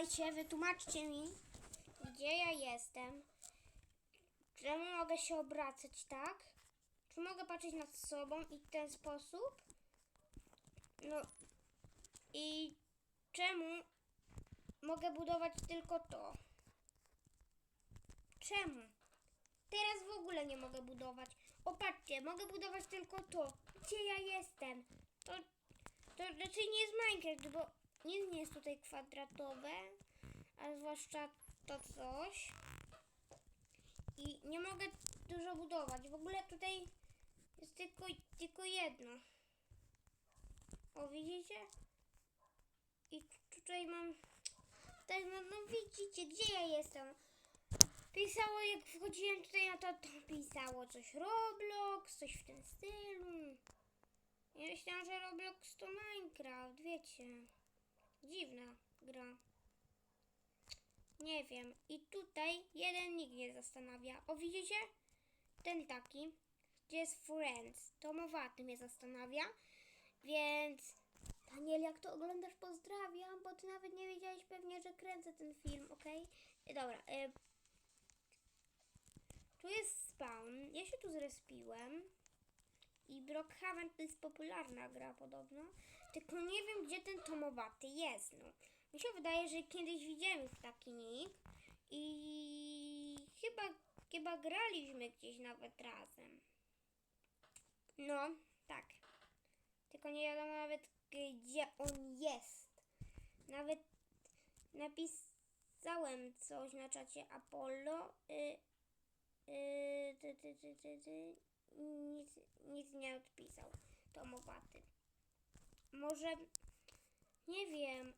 Czekajcie, wytłumaczcie mi, gdzie ja jestem. Czemu mogę się obracać tak? Czy mogę patrzeć nad sobą i w ten sposób? No i czemu mogę budować tylko to? Czemu? Teraz w ogóle nie mogę budować. O patrzcie, mogę budować tylko to. Gdzie ja jestem? To, to raczej nie jest Minecraft, bo nic nie jest tutaj kwadratowe, a zwłaszcza to coś. I nie mogę dużo budować. W ogóle tutaj jest tylko, tylko jedno. O, widzicie? I tutaj mam... No widzicie, gdzie ja jestem? Pisało, jak wchodziłem tutaj na to, to pisało coś Roblox, coś w tym stylu. Ja myślałam, że Roblox to Minecraft, wiecie. Dziwna gra. Nie wiem. I tutaj jeden nikt nie zastanawia. O, widzicie? Ten taki, gdzie jest Friends. Tomowaty mnie zastanawia. Więc Daniel, jak to oglądasz, pozdrawiam, bo ty nawet nie wiedziałeś pewnie, że kręcę ten film, okej? E, Dobra, e, tu jest spawn. Ja się tu zrespiłem. I Brookhaven to jest popularna gra podobno. Tylko nie wiem, gdzie ten tomowaty jest. No. Mi się wydaje, że kiedyś widziałem już taki nick. I chyba, chyba graliśmy gdzieś nawet razem. No, tak. Tylko nie wiadomo nawet, gdzie on jest. Nawet napisałem coś na czacie Apollo. Y, Yy, ty, ty, ty, ty, ty. Nic, nic nie odpisał Tomowaty. Może, nie wiem,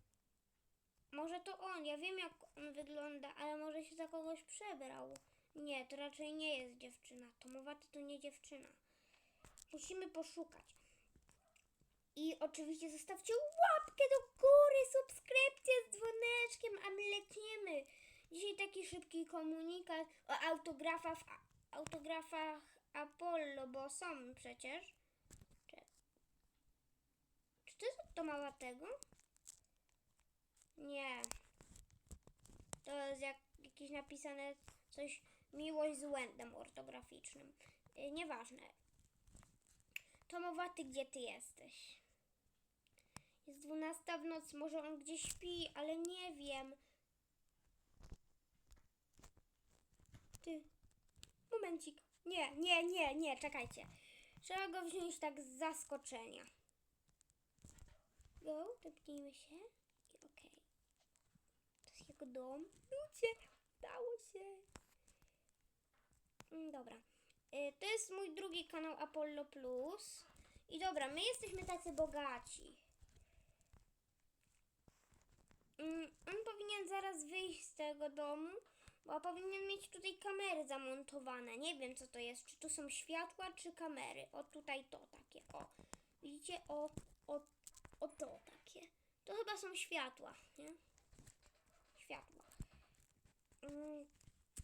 może to on, ja wiem jak on wygląda, ale może się za kogoś przebrał. Nie, to raczej nie jest dziewczyna. Tomowaty to nie dziewczyna. Musimy poszukać. I oczywiście zostawcie łapkę do góry, subskrypcję z dzwoneczkiem, a my lecimy. Dzisiaj taki szybki komunikat o autografach, autografach Apollo, bo są przecież. To jest od? Nie. To jest jak jakieś napisane coś miłość z błędem ortograficznym. Yy, nieważne. Tomowaty, gdzie ty jesteś? Jest dwunasta w nocy, może on gdzieś śpi, ale nie wiem. Ty. Momencik. Nie, nie, nie, nie, czekajcie. Trzeba go wziąć tak z zaskoczenia. Go, tepnijmy się. I okej. To jest jego dom. Ludzie, udało się. Mm, Dobra. Y, To jest mój drugi kanał Apollo Plus. I dobra, my jesteśmy tacy bogaci. Mm, On powinien zaraz wyjść z tego domu, bo powinien mieć tutaj kamery zamontowane. Nie wiem co to jest, czy tu są światła, czy kamery. O tutaj to takie, o. Widzicie? O, o, o to takie. To chyba są światła, nie? Światła. Mm,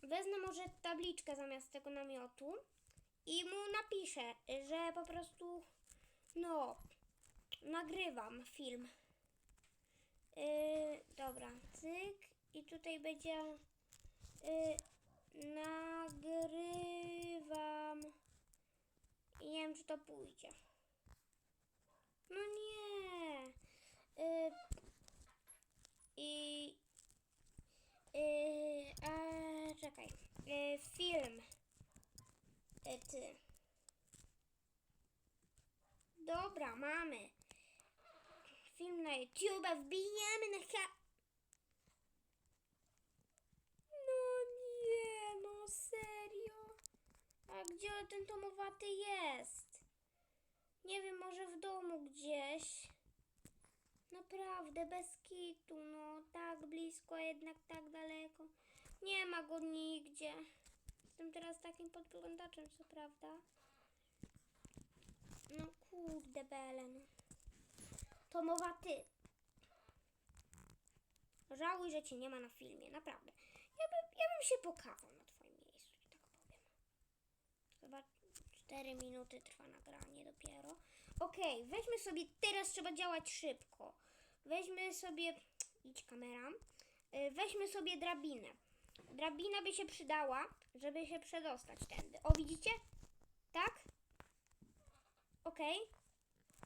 Wezmę może tabliczkę zamiast tego namiotu i mu napiszę, że po prostu, no, nagrywam film. Yy, dobra, cyk i tutaj będzie yy, nagrywam i nie wiem czy to pójdzie. No nie. Yy, I yy, a czekaj. Yy, film. Yy, ty. Dobra, mamy film na YouTube, wbijamy na ha... No nie, no serio? A gdzie ten tomowaty jest? Nie wiem, może w domu gdzieś. Naprawdę, bez kitu, no. Tak blisko, jednak tak daleko. Nie ma go nigdzie. Jestem teraz takim podglądaczem, co prawda. No kurde, Belen. Tomowaty. Żałuj, że cię nie ma na filmie, naprawdę. Ja bym, ja bym się pokazał na twoim miejscu, tak powiem. Chyba 4 minuty trwa nagranie dopiero. Okej, weźmy sobie, teraz trzeba działać szybko. Weźmy sobie, idź kamera. Y, Weźmy sobie drabinę. Drabina by się przydała, żeby się przedostać tędy. O, widzicie? Tak? Okej.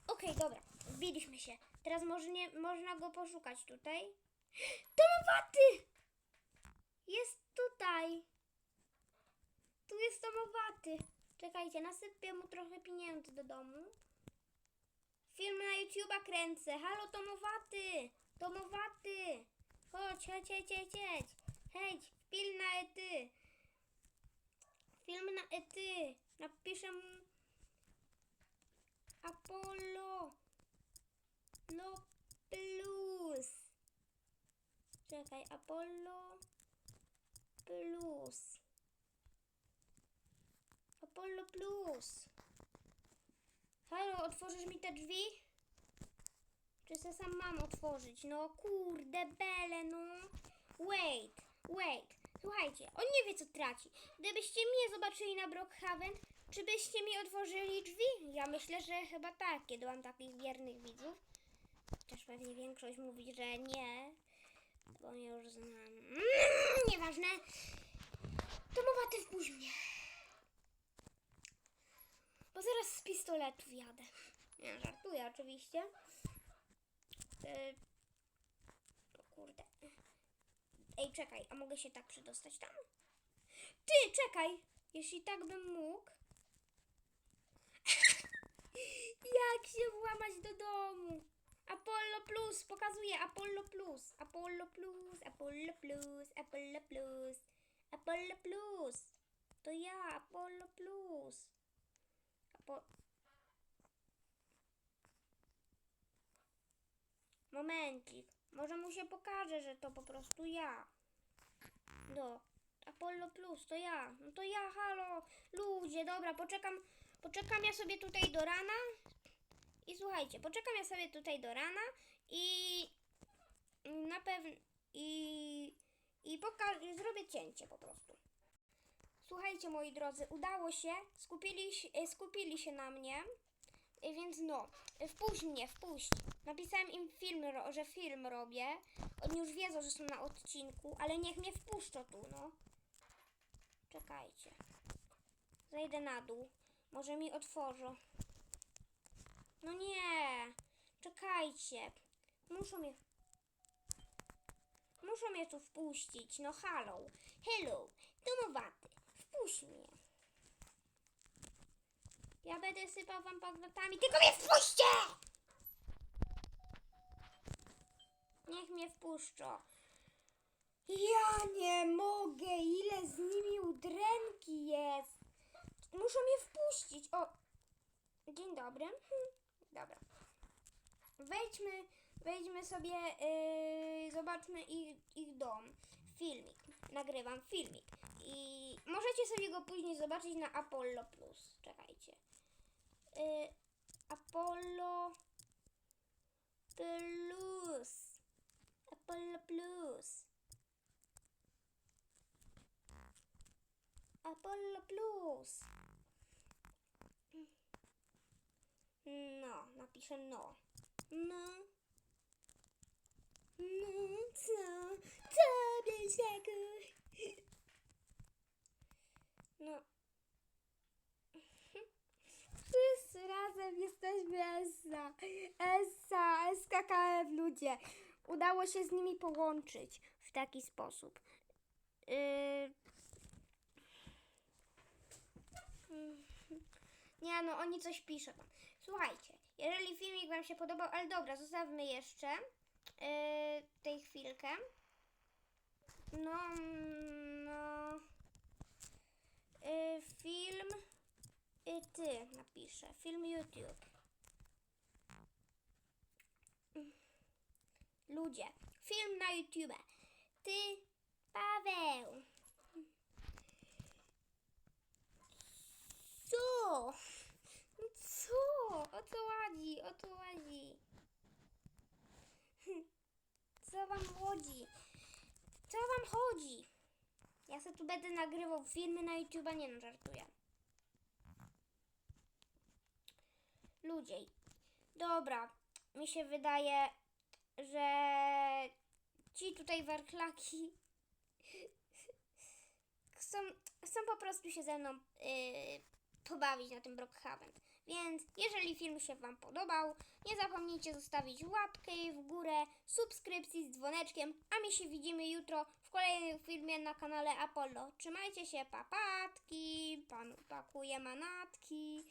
Okej, dobra. Wbiliśmy się. Teraz może nie, można go poszukać tutaj. Tomowaty! Jest tutaj. Tu jest tomowaty. Czekajcie, nasypię mu trochę pieniędzy do domu. Film na YouTube'a kręcę. Halo, Tomowaty! Tomowaty! Chodź, chodź, chodź, chodź, chodź. Hej, film na ety. Film na ety. Napiszę Apollo. No plus. Czekaj, Apollo plus. Apollo plus. Halo, otworzysz mi te drzwi? Czy se sam mam otworzyć? No kurde, bele, no. Wait, wait. Słuchajcie, on nie wie co traci. Gdybyście mnie zobaczyli na Brookhaven, czy byście mi otworzyli drzwi? Ja myślę, że chyba tak, kiedy mam takich wiernych widzów. Chociaż pewnie większość mówi, że nie. Bo mnie już znam. Mm, nieważne. Tomowaty wpuść mnie. Bo zaraz z pistoletów jadę. Nie, żartuję oczywiście. Yy, o kurde. Ej, czekaj, a mogę się tak przedostać tam? Ty, czekaj! Jeśli tak bym mógł. Jak się włamać do domu? Apollo Plus, pokazuje Apollo Plus. Apollo Plus, Apollo Plus, Apollo Plus, Apollo Plus. To ja, Apollo Plus. Apo... Momencik. Może mu się pokaże, że to po prostu ja. No. Apollo Plus, to ja. No to ja, halo. Ludzie, dobra, poczekam. Poczekam ja sobie tutaj do rana. I słuchajcie, poczekam ja sobie tutaj do rana i na pewno i, i poka- zrobię cięcie po prostu. Słuchajcie moi drodzy, udało się, skupili, e, skupili się na mnie, więc no, e, wpuść mnie, wpuść. Napisałem im film, że film robię, oni już wiedzą, że są na odcinku, ale niech mnie wpuszczą tu, no. Czekajcie. Zejdę na dół, może mi otworzą. No nie, czekajcie. Muszą mnie. Muszą mnie tu wpuścić. No halo. Hello, domowaty. Wpuść mnie. Ja będę sypał wam paznokciami, tylko mnie wpuśćcie! Niech mnie wpuszczą. Ja nie mogę, ile z nimi udręki jest. Muszą mnie wpuścić. O, Dzień dobry. Hmm, Dobra. Wejdźmy, wejdźmy sobie, yy, zobaczmy ich, ich dom. Filmik. Nagrywam filmik. I możecie sobie go później zobaczyć na Apollo Plus. Czekajcie. Yy, Apollo Plus. Apollo Plus. Apollo Plus. No, napiszę no. No. No, co? Co, Biesiaku? Ludzie. Udało się z nimi połączyć w taki sposób. Yy... Nie no, oni coś piszą. Słuchajcie, jeżeli filmik Wam się podobał, ale dobra, zostawmy jeszcze yy, tej chwilkę. No, no. Yy, film. Yy, ty napiszę. Film YouTube. Ludzie. Film na YouTube. Ty, Paweł. Co? Co? O co chodzi? O co chodzi? Co wam chodzi? Co wam chodzi? Ja sobie tu będę nagrywał filmy na YouTube, nie no, żartuję. Ludzie, dobra, mi się wydaje, że ci tutaj warchlaki chcą, chcą po prostu się ze mną yy, pobawić na tym Brookhaven. Więc jeżeli film się Wam podobał, nie zapomnijcie zostawić łapkę w górę, subskrypcji z dzwoneczkiem, a my się widzimy jutro w kolejnym filmie na kanale Apollo. Trzymajcie się, papatki, panu pakuje manatki.